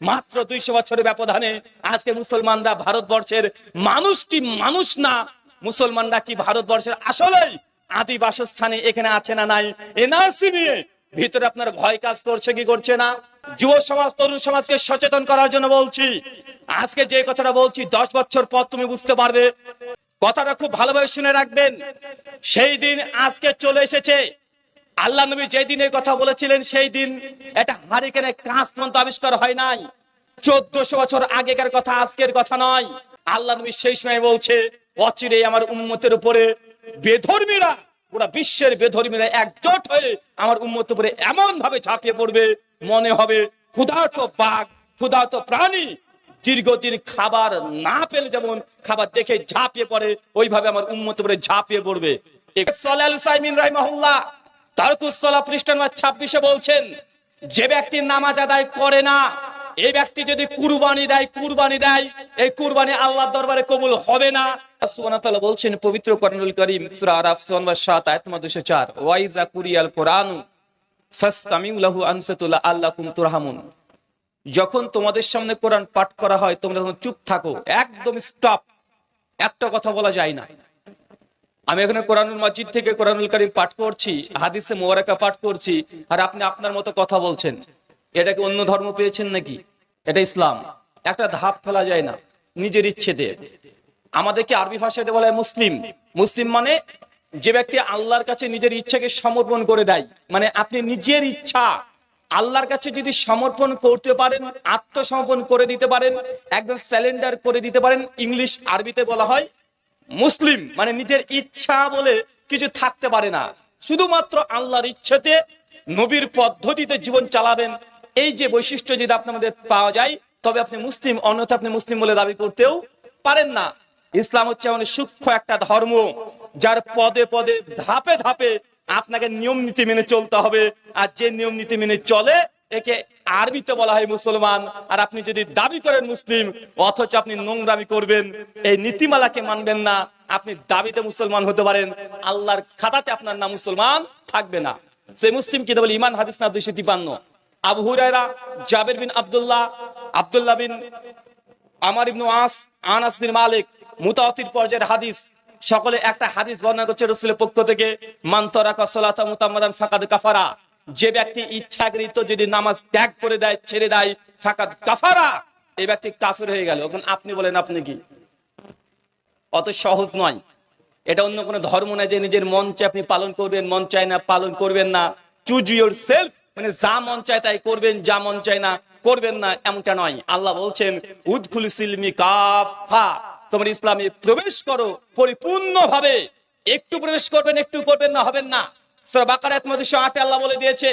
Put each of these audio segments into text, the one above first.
মাত্র দুইশো বছরের ব্যবধানে আজকে মুসলমানরা ভারতবর্ষের মানুষটি মানুষ না, মুসলমানরা কি ভারতবর্ষের আসলেই আদি বাসস্থানে এখানে আছে না নাই? এনআরসি নিয়ে ভিতরে আপনার ভয় কাজ করছে কি করছে না? যুব সমাজ, তরুণ সমাজকে সচেতন করার জন্য বলছি। আজকে যে কথাটা বলছি, দশ বছর পর তুমি বুঝতে পারবে। কথাটা খুব ভালোভাবে শুনে রাখবেন। সেই দিন আজকে চলে এসেছে। আল্লাহ নবী যেই দিনের কথা বলেছিলেন, সেই দিন এটা হারিকেনে কাঁচ পর্যন্ত আবিষ্কার হয় নাই। চোদ্দশো বছর আগেকার কথা, আজকের কথা নয়। আল্লাহ নবী সেই সময় বলছে অচিরে আমার উম্মতের উপরে বেধর্মীরা, পুরা বিশ্বের বেধর্মীরা একজোট হয়ে আমার উম্মতের উপরে এমন ভাবে ঝাঁপিয়ে পড়বে। মনে হবে ক্ষুধার্ত বাঘ, ক্ষুধার্ত প্রাণী, দীর্ঘদিন খাবার না পেলে যেমন খাবার দেখে ঝাঁপিয়ে পড়ে, ওইভাবে আমার উম্মত উপরে ঝাঁপিয়ে পড়বে। তারকুসলা ছাব্বিশে বলছেন, যে ব্যক্তি নামাজ আদায় করে না, এই ব্যক্তি যদি কুরবানি দেয় কুরবানি দেয়, এই কুরবানি দরবারে কবুল হবে না। বলছেন, পবিত্র কোরআনুল কারীম, সূরা আরাফ 7 আয়াত নম্বর 204 ওয়াইজা কোরআন যখন তোমাদের সামনে কোরআন পাঠ করা হয়, তোমরা চুপ থাকো, একদম স্টপ একটা কথা বলা যায় না। আমি এখানে কোরআনুল মসজিদ থেকে কোরআনুল করিম পাঠ করছি, হাদিসে মোবারকা পাঠ করছি, আর আপনি আপনার মতো কথা বলছেন। এটাকে অন্য ধর্ম পেয়েছেন নাকি? এটা ইসলাম। একটা ধাপ ফেলা যায় না, নিজের ইচ্ছে দিয়ে আমাদেরকে আরবি ভাষাতে বলা হয় মুসলিম। মুসলিম মানে যে ব্যক্তি আল্লাহর কাছে নিজের ইচ্ছাকে সমর্পণ করে দেয়। মানে আপনি নিজের ইচ্ছা আল্লাহর কাছে যদি সমর্পণ করতে পারেন, আত্মসমর্পণ করে দিতে পারেন, একদম স্যালেন্ডার করে দিতে পারেন, ইংলিশ, আরবিতে বলা হয় মুসলিম মানে নিজের ইচ্ছা বলে কিছু থাকতে পারে না। শুধুমাত্র আল্লাহর ইচ্ছাতে নবীর পদ্ধতিতে জীবন চালাবেন, এই যে বৈশিষ্ট্য যদি মধ্যে পাওয়া যায়, তবে আপনি মুসলিম অন্যথা আপনি মুসলিম বলে দাবি করতেও পারেন না। ইসলাম হচ্ছে মানে সূক্ষ্ম একটা ধর্ম, যার পদে পদে, ধাপে ধাপে আপনাকে নিয়ম নীতি মেনে চলতে হবে। আর যে নিয়ম নীতি মেনে চলে একে আরবিতে বলা হয় মুসলমান। আর আপনি যদি দাবি করেন মুসলিম, অথচ আপনি নোংরামি করবেন, এই নীতিমালাকে মানবেন না। আপনি দাবিতে মুসলমান হতে পারেন, আল্লাহর খাতাতে আপনার নাম মুসলমান থাকবে না। সেই মুসলিম কি বলে ইমান হাদিস না দুইশো তিপান্ন? আবু হুরায়রা, জাবের বিন আব্দুল্লাহ আব্দুল্লাহ বিন আমার ইবনু আস, আনাস বিন মালিক, মুতাওয়াতির পর্যায়ের হাদিস। সকলে একটা হাদিস বর্ণনা করছে রসুলের পক্ষ থেকে মান্তরাকা সলাতা মুতাম্মাদান ফাকাদ কাফারা। যে ব্যক্তি ইচ্ছাকৃত যদি নামাজ ত্যাগ করে দেয়, ছেড়ে দেয় ফাকাদ কাফারা এই ব্যক্তি কাফের হয়ে গেল। এখন আপনি বলেন, আপনি কি? অত সহজ নয়। এটা অন্য কোনো ধর্ম নয় যে নিজের মন চায় আপনি পালন করবেন, মন চায় না, পালন করবেন না। চুজ ইউর সেলফ মানে যা মন চায় তাই করবেন, যা মন চায় না, করবেন না, এমনটা নয়। আল্লাহ বলছেন, উদ্খুল সিলমি কাফা। তোমার ইসলামে প্রবেশ করো পরিপূর্ণ ভাবে একটু প্রবেশ করবেন, একটু করবেন না, হবেন না। বলে দিয়েছে,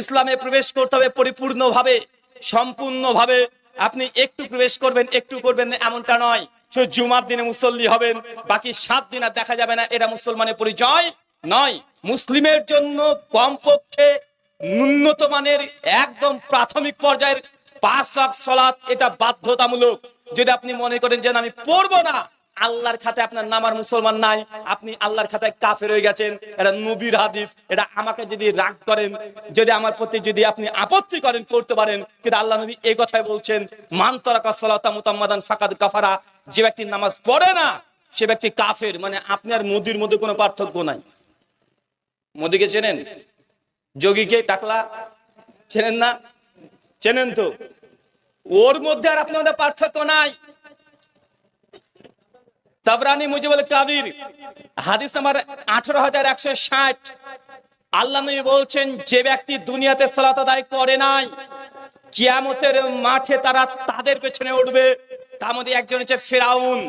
ইসলামে প্রবেশ করতে হবে পরিপূর্ণ ভাবে সম্পূর্ণ ভাবে আপনি একটু প্রবেশ করবেন, একটু করবেন এমনটা নয়। শুধু জুমার দিনে মুসল্লি হবেন, বাকি সাত দিন আর দেখা যাবে না এরা মুসলমানের পরিচয় নয়। মুসলিমের জন্য কমপক্ষে ন্যূনত মানের একদম প্রাথমিক পর্যায়ের পাঁচ লাখ সলাৎ, এটা বাধ্যতামূলক। যদি আপনি মনে করেন যে আমি পড়ব না আল্লাহর খাতায় আপনার নামার মুসলমান নাই, আপনি আল্লাহর খাতায় কাফের হয়ে গেছেন, এটা নবীর হাদিস, এটা আমাকে যদি রাগ করেন, যদি আমার প্রতি যদি আপনি আপত্তি করেন, করতে পারেন, কিন্তু আল্লাহ নবী এই কথাই বলছেন, মান ফাকাদ কাফারা যে ব্যক্তি নামাজ পড়ে না, সে ব্যক্তি কাফের মানে আপনি আর মোদির মধ্যে কোনো পার্থক্য নাই। মোদিকে চেনেন? যোগীকে টাকলা? চেনেন না? চেনেন তো? ওর মধ্যে আর আপনাদের পার্থক্য নাই। তাবরানি মুজিবুল কাবির হাদিস নাম্বার আঠারো হাজার একশো ষাট। আল্লাহ নবী বলছেন, যে ব্যক্তি দুনিয়াতে সালাত আদায় করে নাই, কিয়ামতের মাঠে তারা তাদের পেছনে উঠবে। তার মধ্যে একজন হচ্ছে ফেরাউন,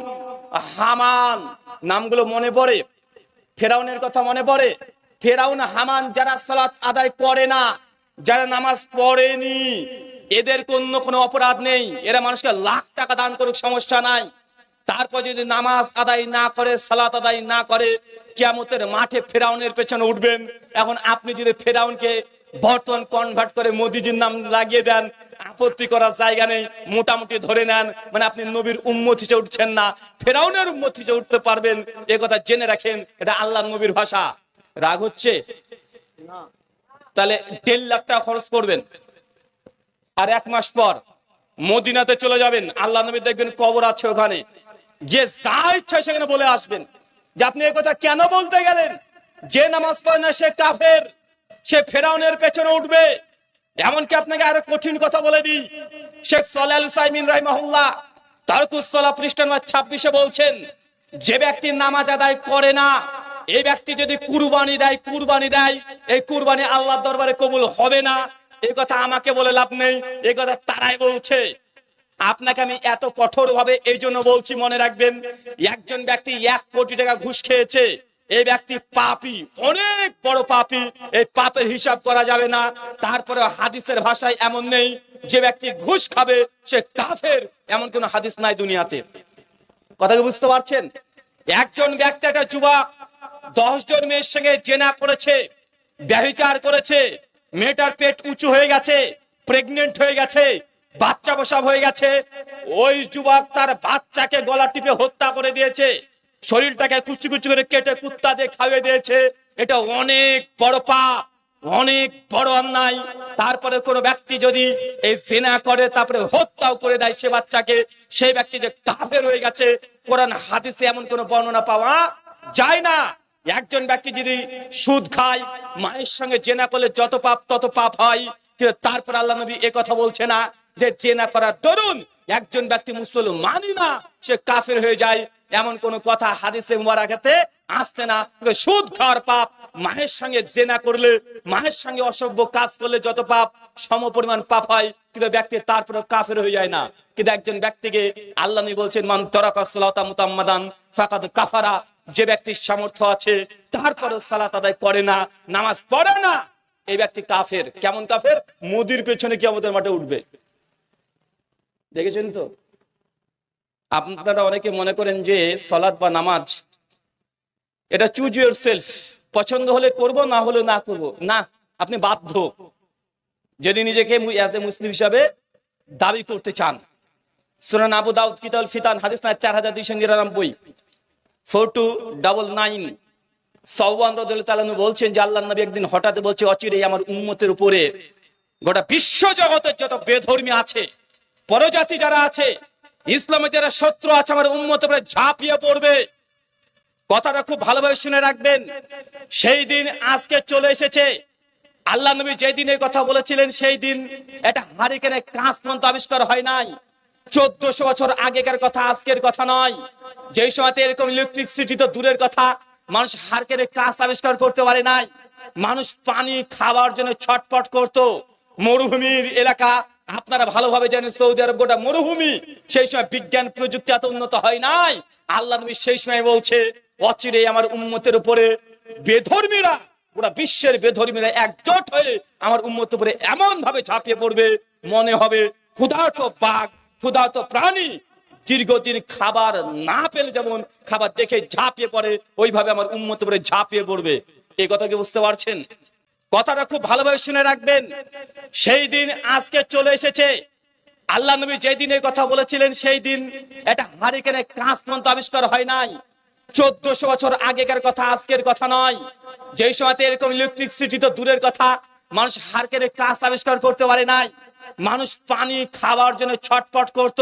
হামান, নামগুলো মনে পড়ে। ফেরাউনের কথা মনে পড়ে। ফেরাউন, হামান যারা সালাত আদায় করে না, যারা নামাজ পড়েনি, এদের অন্য কোনো অপরাধ নেই। এরা মানুষকে লাখ টাকা দান করুক, সমস্যা নাই। তারপর যদি নামাজ আদায় না করে, সালাত আদায় না করে, কিয়ামতের মাঠে ফেরাউনের পেছনে উঠবেন। এখন আপনি যদি ফেরাউনকে বর্তমান কনভার্ট করে মোদিজির নাম লাগিয়ে দেন, আপত্তি করার জায়গা নেই, মোটামুটি ধরে নেন। মানে আপনি নবীর উম্মত হিসেবে উঠছেন না, ফেরাউনের উম্মত হিসেবে উঠতে পারবেন। এ কথা জেনে রাখেন, এটা আল্লাহ নবীর ভাষা। রাগ হচ্ছে? তাহলে দেড় লাখ টাকা খরচ করবেন। আর এক মাস পর মদিনাতে চলে যাবেন। আল্লাহ নবী দেখবেন কবর আছে ওখানে। যে যা ইচ্ছা সেখানে বলে আসবেন। যে আপনি কথা কেন বলতে গেলেন? যে নামাজ পড়ে না, সে কাফের। সে ফেরাউনের পেছনে উঠবে। এমনকি আপনাকে আরও কঠিন কথা বলে দিই। শেখ সালাল সাইমিন রাহিমাহুল্লাহ তারকুসলা পৃষ্ঠা নম্বর ছাব্বিশে বলছেন, যে ব্যক্তি নামাজ আদায় করে না, এই ব্যক্তি যদি কুরবানি দেয় কুরবানি দেয়, এই কুরবানি আল্লাহর দরবারে কবুল হবে না। এই কথা আমাকে বলে লাভ নেই। এই কথা তারাই বলছে। আপনাকে আমি এত কঠোর ভাবে এই জন্য বলছি, মনে রাখবেন, একজন ব্যক্তি এক কোটি টাকা ঘুষ খেয়েছে, এই ব্যক্তি পাপি, অনেক বড় পাপি, এই পাপের হিসাব করা যাবে না। তারপরে হাদিসের ভাষায় এমন নেই, যে ব্যক্তি ঘুষ খাবে, সে কাফের, এমন কোন হাদিস নাই দুনিয়াতে। কথা বুঝতে পারছেন? একজন ব্যক্তি, একটা যুবক দশ জন মেয়ের সঙ্গে জেনা করেছে, ব্যভিচার করেছে, মেয়েটার পেট উঁচু হয়ে গেছে প্রেগনেন্ট হয়ে গেছে বাচ্চা বসাব হয়ে গেছে। ওই যুবক তার বাচ্চাকে গলা টিপে হত্যা করে দিয়েছে। শরীরটাকে কুচি কুচি করে কেটে কুত্তা দিয়ে খাইয়ে দিয়েছে। এটা অনেক বড় পাপ, অনেক বড় অন্যায়। তারপরে কোনো ব্যক্তি যদি এই জেনা করে, তারপরে হত্যাও করে দেয় সে বাচ্চাকে, সেই ব্যক্তি যে কাফের হয়ে গেছে, কোরআন, হাদিসে এমন কোনো বর্ণনা পাওয়া যায় না। একজন ব্যক্তি যদি সুদ খায়, মায়ের সঙ্গে জেনা করলে যত পাপ, তত পাপ হয়, কিন্তু তারপর আল্লাহ নবী কথা বলছে না। যে জেনা করার দরুন একজন ব্যক্তি মুসলমানই না, সে কাফের হয়ে যায়। এমন কোন কথা হাদিসে মুবারাকাতে আসছে না। সুদ খাওয়ার পাপ, মায়ের সঙ্গে জেনা করলে, মায়ের সঙ্গে অসভ্য কাজ করলে যত পাপ, সম পরিমাণ পাপ হয়, কিন্তু ব্যক্তি তারপরে কাফের হয়ে যায় না। কিন্তু একজন ব্যক্তিকে আল্লাহ বলছেন, মান তরাকা সালাতা ফাকাদ কাফারা। যে ব্যক্তির সামর্থ্য আছে, তারপরও সালাত আদায় করে না, নামাজ পড়ে না, এই ব্যক্তি কাফের। কেমন কাফের? মোদির পেছনে কি আমাদের মাঠে উঠবে। দেখেছেন তো? আপনারা অনেকে মনে করেন যে সলাদ বা নামাজ, এটা চুজ ইউর সেলফ পছন্দ হলে করব, না হলে না করব। না, আপনি বাধ্য। যদি নিজেকে অ্যাজ এ মুসলিম হিসাবে দাবি করতে চান। সুনান আবু দাউদ কিতাল ফিতান, হাদিস না চার হাজার দুইশো নিরানব্বই। ফোর টু ডাবল নাইন সৌবান রদুল্লাহ বলছেন যে আল্লাহ নবী একদিন হঠাৎ বলছে অচিরে আমার উম্মতের উপরে গোটা বিশ্ব জগতের যত বেধর্মী আছে পরজাতি যারা আছে ইসলামের যারা শত্রু আছে, আমার উপরে ঝাঁপিয়ে পড়বে। কথাটা খুব ভালোভাবে শুনে রাখবেন। সেই দিন আজকে চলে এসেছে। আল্লাহ নবী যেই দিন এই কথা বলেছিলেন, সেই দিন এটা হারিকেনে কাঁচ পর্যন্ত আবিষ্কার হয় নাই। চোদ্দশো বছর আগেকার কথা, আজকের কথা নয়। যেই সময়তে এরকম ইলেকট্রিসিটি তো দূরের কথা, মানুষ হারকেনে কাঁচ আবিষ্কার করতে পারে নাই। মানুষ পানি খাওয়ার জন্য ছটপট করত। মরুভূমির এলাকা আপনারা ভালোভাবে জানেন সৌদি আরব গোটা মরুভূমি, সেই সময় বিজ্ঞান প্রযুক্তি এত উন্নত হয় নাই। আল্লাহ নবী সেই সময় বলছে অচিরে আমার উন্মতের উপরে বেধর্মীরা পুরা বিশ্বের বেধর্মীরা একজোট হয়ে আমার উন্মত উপরে এমন ভাবে ঝাঁপিয়ে পড়বে, মনে হবে ক্ষুধার্ত বাঘ, ক্ষুধার্ত প্রাণী, দীর্ঘদিন খাবার না পেলে যেমন খাবার দেখে ঝাঁপিয়ে পড়ে, ওইভাবে আমার উন্মত উপরে ঝাঁপিয়ে পড়বে। এই কথা কি বুঝতে পারছেন? কথাটা খুব ভালোভাবে শুনে রাখবেন। সেই দিন আজকে চলে এসেছে। আল্লাহ নবী যেই দিনের কথা বলেছিলেন, সেই দিন এটা হারিকেনে কাঁচ পর্যন্ত আবিষ্কার হয় নাই। চোদ্দশো বছর আগেকার কথা, আজকের কথা নয়। যেই সময়তে এরকম ইলেকট্রিসিটি তো দূরের কথা, মানুষ হারকেনে কাঁচ আবিষ্কার করতে পারে নাই। মানুষ পানি খাওয়ার জন্য ছটপট করত।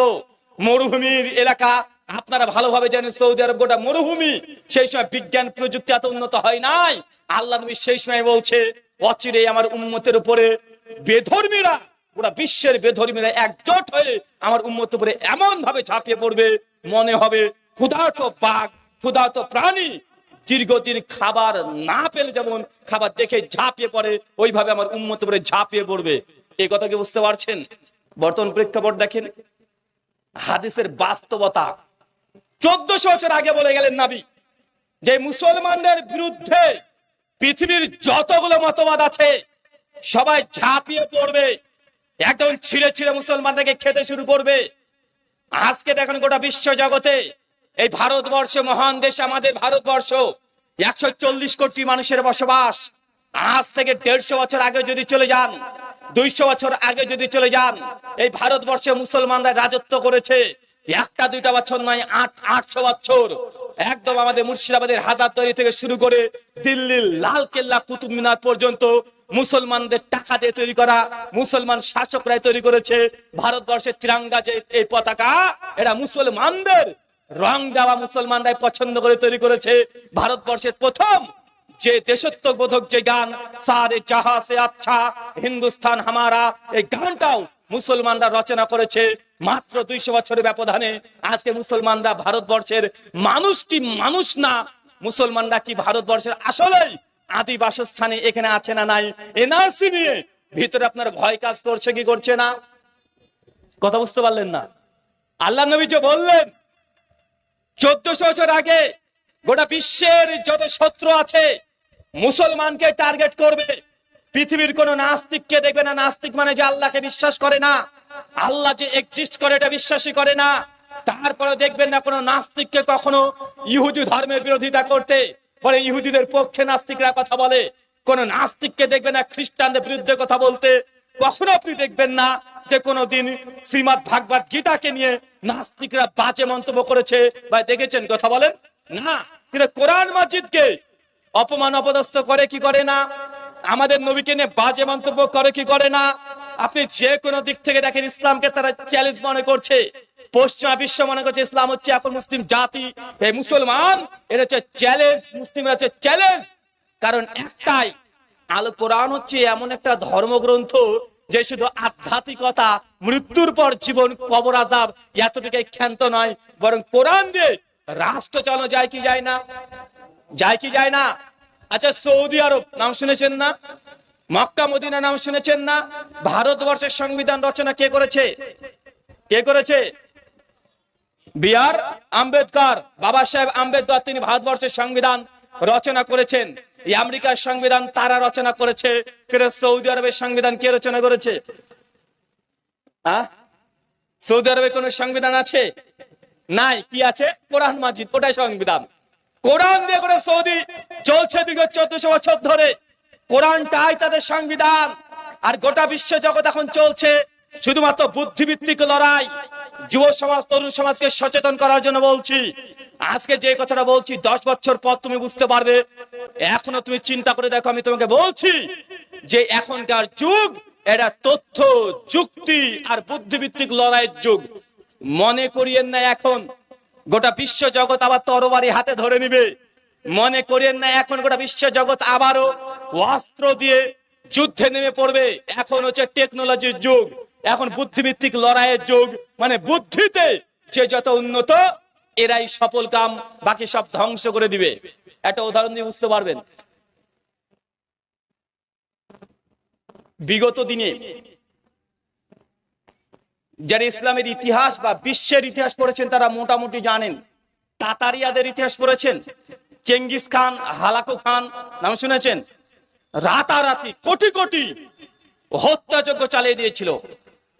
মরুভূমির এলাকা, আপনারা ভালোভাবে জানেন, সৌদি আরব গোটা মরুভূমি, সেই সময় বিজ্ঞান প্রযুক্তি এত উন্নত হয় নাই। আল্লাহ নবী সেই সময় বলছে অচিরে আমার উন্মতের উপরে বেধর্মীরা, পুরা বিশ্বের বেধর্মীরা একজোট হয়ে আমার উন্মত উপরে এমন ভাবে ঝাঁপিয়ে পড়বে, মনে হবে ক্ষুধার্ত বাঘ, ক্ষুধার্ত প্রাণী, দীর্ঘদিন খাবার না পেলে যেমন খাবার দেখে ঝাঁপিয়ে পড়ে, ওইভাবে আমার উন্মত উপরে ঝাঁপিয়ে পড়বে। এই কথা কি বুঝতে পারছেন? বর্তমান প্রেক্ষাপট দেখেন, হাদিসের বাস্তবতা। চোদ্দশো বছর আগে বলে গেলেন নাবি, যে মুসলমানদের বিরুদ্ধে পৃথিবীর যতগুলো মতবাদ আছে, সবাই ঝাঁপিয়ে পড়বে। একদম ছিঁড়ে ছিঁড়ে মুসলমানদেরকে খেতে শুরু করবে। আজকে দেখেন গোটা বিশ্ব জগতে এই ভারতবর্ষ মহান দেশ, আমাদের ভারতবর্ষ, একশো চল্লিশ কোটি মানুষের বসবাস। আজ থেকে দেড়শো বছর আগে যদি চলে যান, দুইশো বছর আগে যদি চলে যান, এই ভারতবর্ষে মুসলমানরা রাজত্ব করেছে। একটা, দুইটা বছর নয়, আট, আটশো বছর। একদম আমাদের মুর্শিদাবাদের হাজার তৈরি থেকে শুরু করে দিল্লির লাল কেল্লা, কুতুব মিনার পর্যন্ত মুসলমানদের টাকা দিয়ে তৈরি করা, মুসলমান শাসকরাই তৈরি করেছে ভারতবর্ষের তিরাঙ্গা যে এই পতাকা, এটা মুসলমানদের রং দেওয়া মুসলমানরাই পছন্দ করে তৈরি করেছে। ভারতবর্ষের প্রথম যে দেশত্ববোধক যে গান, সারে জাহা সে আচ্ছা হিন্দুস্তান হামারা, এই গানটাও মুসলমানরা রচনা করেছে। মাত্র দুইশো বছরের ব্যবধানে আজকে মুসলমানরা ভারতবর্ষের মানুষটি মানুষ না, মুসলমানরা কি ভারতবর্ষের আসলেই আদি বাসস্থানে এখানে আছে না নাই? এনআরসি নিয়ে ভিতরে আপনার ভয় কাজ করছে কি করছে না? কথা বুঝতে পারলেন না? আল্লাহ নবী যে বললেন, চোদ্দশো বছর আগে গোটা বিশ্বের যত শত্রু আছে, মুসলমানকে টার্গেট করবে। পৃথিবীর কোন নাস্তিককে দেখবে না, নাস্তিক মানে যে আল্লাহকে বিশ্বাস করে না। আল্লাহ যে এক্সিস্ট করে, এটা বিশ্বাসই করে না। তারপরে দেখবেন না কোনো নাস্তিককে কখনো ইহুদি ধর্মের বিরোধিতা করতে পরে ইহুদিদের পক্ষে নাস্তিকরা কথা বলে। কোন নাস্তিককে দেখবেন না খ্রিস্টানদের বিরুদ্ধে কথা বলতে। কখনো আপনি দেখবেন না যে কোনদিন শ্রীমৎ ভাগবত গীতাকে নিয়ে নাস্তিকরা বাজে মন্তব্য করেছে বা দেখেছেন কথা বলেন? না, কিন্তু কোরআন মাজিদকে অপমান অপদস্থ করে কি করে না? আমাদের নবীকে নিয়ে বাজে মন্তব্য করে কি করে না? আপনি যে কোনো দিক থেকে দেখেন ইসলামকে তারা চ্যালেঞ্জ মনে করছে। পশ্চিমা বিশ্ব মনে করছে, ইসলাম হচ্ছে এখন মুসলিম জাতি, এই মুসলমান এটা হচ্ছে চ্যালেঞ্জ মুসলিমরা হচ্ছে চ্যালেঞ্জ কারণ একটাই, আল কোরআন হচ্ছে এমন একটা ধর্মগ্রন্থ যে শুধু আধ্যাত্মিকতা, মৃত্যুর পর জীবন কবর আজাব এতটুকু ক্ষান্ত নয়, বরং কোরআন দিয়ে রাষ্ট্র চালানো যায় কি যায় না? যায় কি যায় না? আচ্ছা সৌদি আরব, নাম শুনেছেন না? মক্কা মদিনা নাম শুনেছেন না? ভারতবর্ষের সংবিধান রচনা কে করেছে? কে করেছে? বিআর আম্বেদকর, বাবা সাহেব আম্বেদকর, তিনি ভারতবর্ষের সংবিধান রচনা করেছেন। আমেরিকার সংবিধান তারা রচনা করেছে। সৌদি আরবের সংবিধান কে রচনা করেছে? সৌদি আরবে কোন সংবিধান আছে? নাই, কি আছে? কোরআন মাজিদ, ওটাই সংবিধান। কোরআন দিয়ে করে সৌদি চলছে দীর্ঘ চোদ্দশো বছর ধরে। কোরআনটাই তাদের সংবিধান। আর গোটা বিশ্ব জগৎ এখন চলছে শুধুমাত্র বুদ্ধিভিত্তিক লড়াই। যুব সমাজ, তরুণ সমাজকে সচেতন করার জন্য বলছি। আজকে যে কথাটা বলছি, দশ বছর পর তুমি বুঝতে পারবে। এখনও তুমি চিন্তা করে দেখো, আমি তোমাকে বলছি যে এখনকার যুগ, এটা তথ্য, যুক্তি আর বুদ্ধিভিত্তিক লড়াইয়ের যুগ। মনে করিয়েন না এখন, গোটা বিশ্ব জগৎ আবার তরবারি হাতে ধরে নিবে। মনে করেন না, এখন গোটা বিশ্ব জগৎ আবারও অস্ত্র দিয়ে যুদ্ধে নেমে পড়বে। এখন হচ্ছে টেকনোলজির যুগ, এখন বুদ্ধিভিত্তিক লড়াইয়ের যুগ। মানে বুদ্ধিতে যে যত উন্নত, এরাই সফল কাম, বাকি সব ধ্বংস করে দিবে। একটা উদাহরণ দিয়ে বুঝতে পারবেন? বিগত দিনে যারা ইসলামের ইতিহাস বা বিশ্বের ইতিহাস পড়েছেন, তারা মোটামুটি জানেন। তাতারিয়াদের ইতিহাস পড়েছেন? চেঙ্গিস খান, হালাকু খান, নাম শুনেছেন? রাতারাতি, কোটি কোটি হত্যাযজ্ঞ চালিয়ে দিয়েছিল।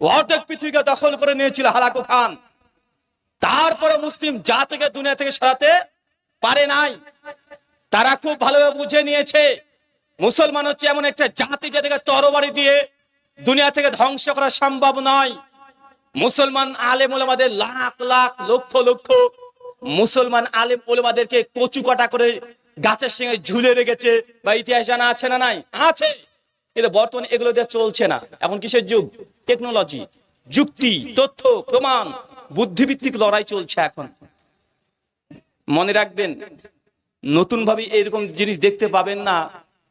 অর্ধেক পৃথিবীকে দখল করে নিয়েছিল হালাকু খান। তারপরে মুসলিম জাতিকে দুনিয়া থেকে সরাতে পারে নাই। তারা খুব ভালোভাবে বুঝে নিয়েছে, মুসলমান হচ্ছে এমন একটা জাতি যাদেরকে তরবারি দিয়ে দুনিয়া থেকে ধ্বংস করা সম্ভব নয়। মুসলমান আলেম ওলামাদের লাখ লাখ, লক্ষ লক্ষ মুসলমান আলেম ওলামাদেরকে কচু কাটা করে গাছের সঙ্গে ঝুলে রেখেছে বা ইতিহাস জানা আছে না নাই? আছে। কিন্তু বর্তমানে এগুলো দিয়ে চলছে না। এখন কিসের যুগ? টেকনোলজি, যুক্তি, তথ্য, প্রমাণ বুদ্ধিভিত্তিক লড়াই চলছে এখন। মনে রাখবেন নতুন ভাবে এরকম জিনিস দেখতে পাবেন না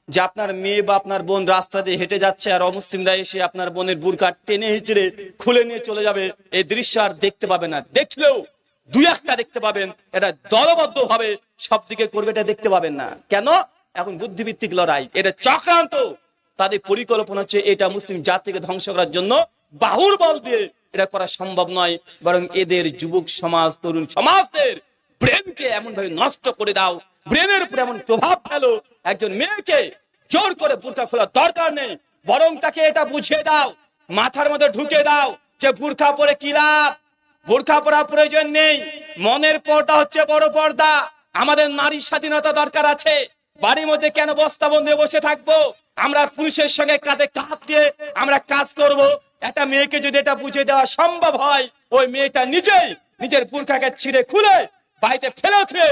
যে আপনার মেয়ে বা আপনার বোন রাস্তা দিয়ে হেঁটে যাচ্ছে আর অমুসলিমরা এসে আপনার বোনের বুরকা টেনে হিচড়ে খুলে নিয়ে চলে যাবে। এই দৃশ্য আর দেখতে পাবে না। দেখলেও দুই একটা দেখতে পাবেন। এটা দলবদ্ধ ভাবে সব দিকে করবে, এটা দেখতে পাবেন না। কেন? এখন বুদ্ধিভিত্তিক লড়াই। এটা চক্রান্ত। তাদের পরিকল্পনা হচ্ছে এটা মুসলিম জাতিকে ধ্বংস করার জন্য বাহুর বল দিয়ে এটা করা সম্ভব নয়। বরং এদের যুবক সমাজ, তরুণ সমাজদের ব্রেনকে এমন ভাবে নষ্ট করে দাও। ব্রেনের উপর এমন প্রভাব ফেলো। একজন মেয়েকে জোর করে বুরকা খোলার দরকার নেই। বরং তাকে এটা বুঝিয়ে দাও। মাথার মধ্যে ঢুকে দাও যে বুরখা পরে কি লাভ? বোরখা পরার প্রয়োজন নেই। মনের পর্দা হচ্ছে বড় পর্দা। আমাদের নারী স্বাধীনতা দরকার আছে। বাড়ির মধ্যে কেন বস্তা বন্ধে বসে থাকব? আমরা পুরুষের সঙ্গে কাঁধে কাঁধ দিয়ে আমরা কাজ করব। একটা মেয়েকে যদি এটা বুঝে দেওয়া সম্ভব হয়, ওই মেয়েটা নিজেই নিজের পুরখাকে ছিঁড়ে খুলে বাড়িতে ফেলে উঠে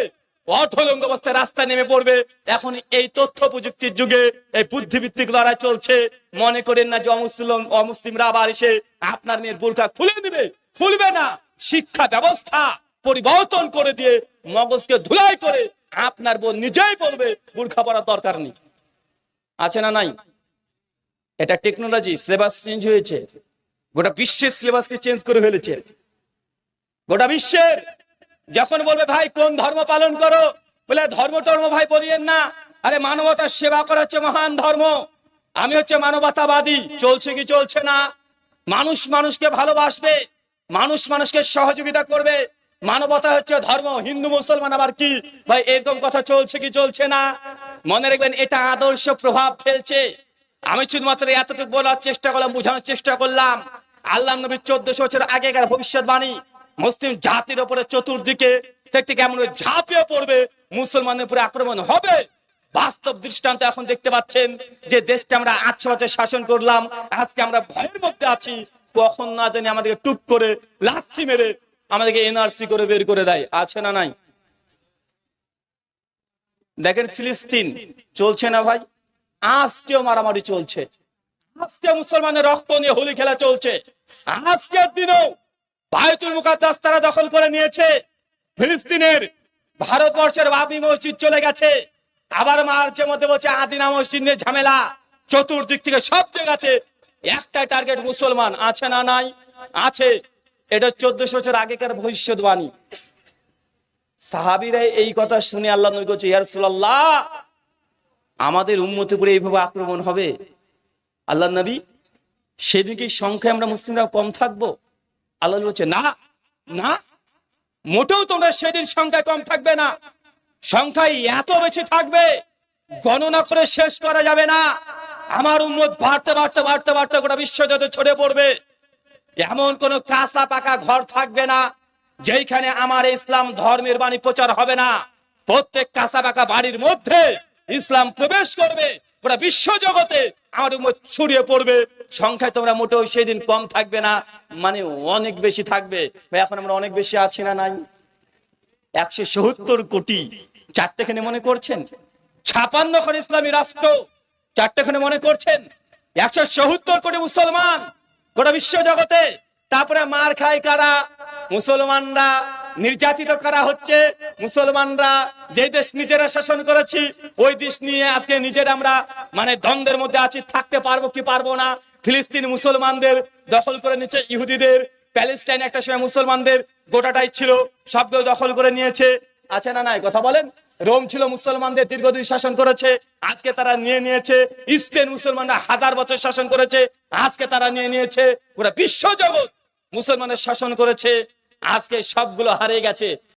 অর্ধলঙ্গ অবস্থায় রাস্তায় নেমে পড়বে। এখন এই তথ্য প্রযুক্তির যুগে এই বুদ্ধিভিত্তিক লড়াই চলছে। মনে করেন না যে অমুসলিম অমুসলিমরা আবার এসে আপনার মেয়ের বোরখা খুলে দিবে? খুলবে না। শিক্ষা ব্যবস্থা পরিবর্তন করে দিয়ে মগজকে ধুলাই করে আপনার বোন নিজেই বলবে বোরখা পরার দরকার নেই। আছে না নাই? এটা টেকনোলজি সিলেবাস চেঞ্জ হয়েছে। গোটা বিশ্বের সিলেবাসকে চেঞ্জ করে ফেলেছে। গোটা বিশ্বের, যখন বলবে, ভাই, কোন ধর্ম পালন করো? বলে, ধর্ম টর্ম ভাই বলিয়েন না। আরে, মানবতার সেবা করা হচ্ছে মহান ধর্ম। আমি হচ্ছে মানবতাবাদী। চলছে কি চলছে না? মানুষ মানুষকে ভালোবাসবে। মানুষ মানুষকে সহযোগিতা করবে। মানবতা হচ্ছে ধর্ম, হিন্দু, মুসলমান, আবার কি? ভাই, এরকম কথা চলছে কি চলছে না? মনে রাখবেন, এটা আদর্শ প্রভাব ফেলছে। আমি শুধুমাত্র এতটুকু বলার চেষ্টা করলাম, বোঝানোর চেষ্টা করলাম। আল্লাহ নবীর চোদ্দশো বছর আগেকার ভবিষ্যৎবাণী। মুসলিম জাতির উপরে চতুর্দিকে দেখতে কেমন ঝাঁপিয়ে পড়বে মুসলমানের উপরে আক্রমণ হবে। বাস্তব দৃষ্টান্ত এখন দেখতে পাচ্ছেন যে দেশটা আমরা আটশো বছর শাসন করলাম, আজকে আমরা ভয়ের মধ্যে আছি। কখন না জানি আমাদেরকে টুক করে লাথি মেরে আমাদেরকে এনআরসি করে বের করে দেয়। আছে না নাই? দেখেন ফিলিস্তিন চলছে না ভাই? আজকেও মারামারি চলছে। আজকে মুসলমানের রক্ত নিয়ে হোলি খেলা চলছে। আজকের দিনেও বায়তুল মুকাদ্দাস তারা দখল করে নিয়েছে। ফিলিস্তিনের ভারতবর্ষের বাবরি মসজিদ চলে গেছে। আবার মার্চের মধ্যে বলছে আদিনা মসজিদ নিয়ে ঝামেলা। চতুর্দিক থেকে সব জায়গাতে একটা টার্গেট মুসলমান, আছে না নাই? আছে। এটা চোদ্দশো বছর আগেকার ভবিষ্যৎবাণী সাহাবিরা এই কথা শুনে আল্লাহ নবী করছে ইয়ারসুল্লাহ আমাদের উন্মতিপুরে এইভাবে আক্রমণ হবে? আল্লাহ নবী সেদিকে সংখ্যায় আমরা মুসলিমরা কম থাকব? আল্লাহ বলছে, না না, মোটেও তোমরা সেদিন সংখ্যায় কম থাকবে না। সংখ্যায় এত বেশি থাকবে, গণনা করে শেষ করা যাবে না। আমার উন্মত বাড়তে বাড়তে বাড়তে বাড়তে গোটা বিশ্ব যত ছড়ে পড়বে। এমন কোন কাঁচা পাকা ঘর থাকবে না যেখানে আমার ইসলাম ধর্মের বাণী প্রচার হবে না। প্রত্যেক কাঁচা পাকা বাড়ির মধ্যে ইসলাম প্রবেশ করবে গোটা বিশ্ব জগতে আমার উম্মত ছড়িয়ে পড়বে। সংখ্যায় তোমরা মোটেও সেদিন কম থাকবে না মানে অনেক বেশি থাকবে। ভাই, এখন আমরা অনেক বেশি আছি না নাই? একশো সত্তর কোটি চারটেখানে মনে করছেন? ছাপান্ন খন ইসলামী রাষ্ট্র চারটেখানে মনে করছেন? একশো সত্তর কোটি মুসলমান গোটা বিশ্ব জগতে তারপরে মার খায় কারা? মুসলমানরা নির্যাতিত করা হচ্ছে? মুসলমানরা যে দেশ নিজেরা শাসন করেছি, ওই দেশ নিয়ে আজকে নিজের আমরা মানে দ্বন্দ্বের মধ্যে আছি, থাকতে পারব কি পারব না? ফিলিস্তিন মুসলমানদের দখল করে নিচ্ছে ইহুদিদের, প্যালেস্টাইন একটা সময় মুসলমানদের গোটাটাই ছিল, সবগুলো দখল করে নিয়েছে। আছে না নাই? কথা বলেন। রোম ছিল মুসলমানদের দীর্ঘদিন শাসন করেছে, আজকে তারা নিয়ে নিয়েছে, স্পেন মুসলমানরা হাজার বছর শাসন করেছে, আজকে তারা নিয়ে নিয়েছে পুরো বিশ্ব জগৎ। মুসলমানের শাসন করেছে, আজকে সবগুলো হারিয়ে গেছে।